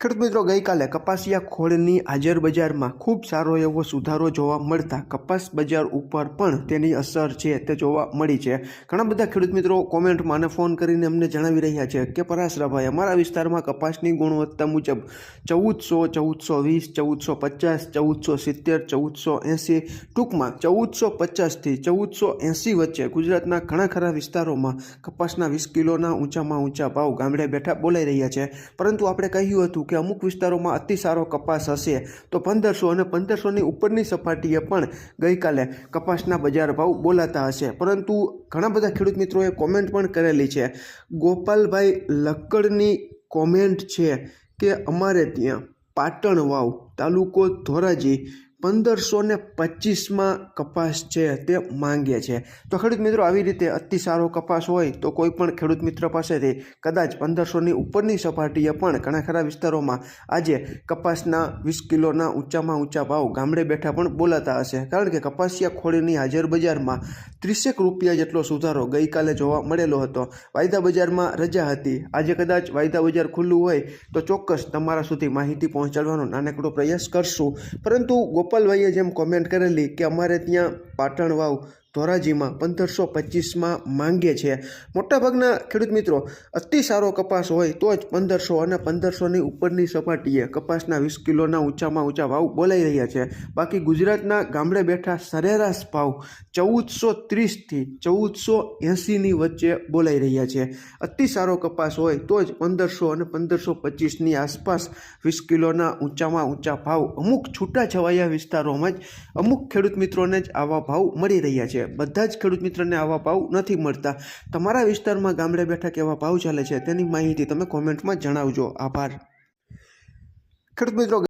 ખેડૂત મિત્રો, ગઈકાલે કપાસિયા ખોળની હાજર બજારમાં ખૂબ સારો એવો સુધારો જોવા મળતા કપાસ બજાર ઉપર પણ તેની અસર છે તે જોવા મળી છે. ઘણા બધા ખેડૂત મિત્રો કોમેન્ટમાં અને ફોન કરીને અમને જણાવી રહ્યા છે કે, પરાશરાભાઈ, અમારા વિસ્તારમાં કપાસની ગુણવત્તા મુજબ ચૌદસો ચૌદસો વીસ, ચૌદસો પચાસ, ચૌદસો સિત્તેર, ચૌદસો એંસી, ટૂંકમાં ચૌદસો પચાસથી ચૌદસો એંસી વચ્ચે ગુજરાતના ઘણા ખરા વિસ્તારોમાં કપાસના વીસ કિલોના ઊંચામાં ઊંચા ભાવ ગામડે બેઠા બોલાઈ રહ્યા છે. પરંતુ આપણે કહ્યું હતું કે અમુક વિસ્તારોમાં અતિ સારો કપાસ હશે, તો પંદરસો અને પંદરસોની ઉપરની સપાટીએ પણ ગઈકાલે કપાસના બજાર ભાવ બોલાતા હશે. પરંતુ ઘણા બધા ખેડૂત મિત્રોએ કોમેન્ટ પણ કરેલી છે. ગોપાલભાઈ લક્કડની કોમેન્ટ છે કે અમારે ત્યાં પાટણ વાવ તાલુકો ધોરાજી પંદરસો ને પચીસમાં કપાસ છે તે માંગે છે. તો ખેડૂત મિત્રો, આવી રીતે અતિ સારો કપાસ હોય તો કોઈ પણ ખેડૂત મિત્ર પાસેથી કદાચ પંદરસોની ઉપરની સપાટીએ પણ ઘણા ખરા વિસ્તારોમાં આજે કપાસના વીસ કિલોના ઊંચામાં ઊંચા ભાવ ગામડે બેઠા પણ બોલાતા હશે. કારણ કે કપાસિયા ખોળીની હાજર બજારમાં ત્રીસેક રૂપિયા જેટલો સુધારો ગઈકાલે જોવા મળેલો હતો. વાયદા બજારમાં રજા હતી. આજે કદાચ વાયદા બજાર ખુલ્લું હોય તો ચોક્કસ તમારા સુધી માહિતી પહોંચાડવાનો નાનકડો પ્રયાસ કરશું. પરંતુ ગોપાલભાઈએ જેમ કોમેન્ટ કરેલી કે અમારે ત્યાં પાટણ વાવ ધોરાજીમાં પંદરસો પચીસમાં માંગે છે. મોટાભાગના ખેડૂત મિત્રો, અતિ સારો કપાસ હોય તો જ પંદરસો અને પંદરસોની ઉપરની સપાટીએ કપાસના વીસ કિલોના ઊંચામાં ઊંચા ભાવ બોલાઈ રહ્યા છે. બાકી ગુજરાતના ગામડે બેઠા સરેરાશ ભાવ ચૌદસો ત્રીસથી ચૌદસો એંસીની વચ્ચે બોલાઈ રહ્યા છે. અતિ સારો કપાસ હોય તો જ પંદરસો અને પંદરસો પચીસની આસપાસ વીસ કિલોના ઊંચામાં ઊંચા ભાવ અમુક છૂટાછવાયા વિસ્તારોમાં જ અમુક ખેડૂત મિત્રોને જ આવા ભાવ મળી રહ્યા છે. બધા જ ખેડૂત મિત્રોને આવા ભાવ નથી મળતા. તમારા વિસ્તારમાં ગામડે બેઠા કેવા ભાવ ચાલે છે તેની માહિતી તમે કોમેન્ટમાં જણાવજો. આભાર. ખેડૂત મિત્રો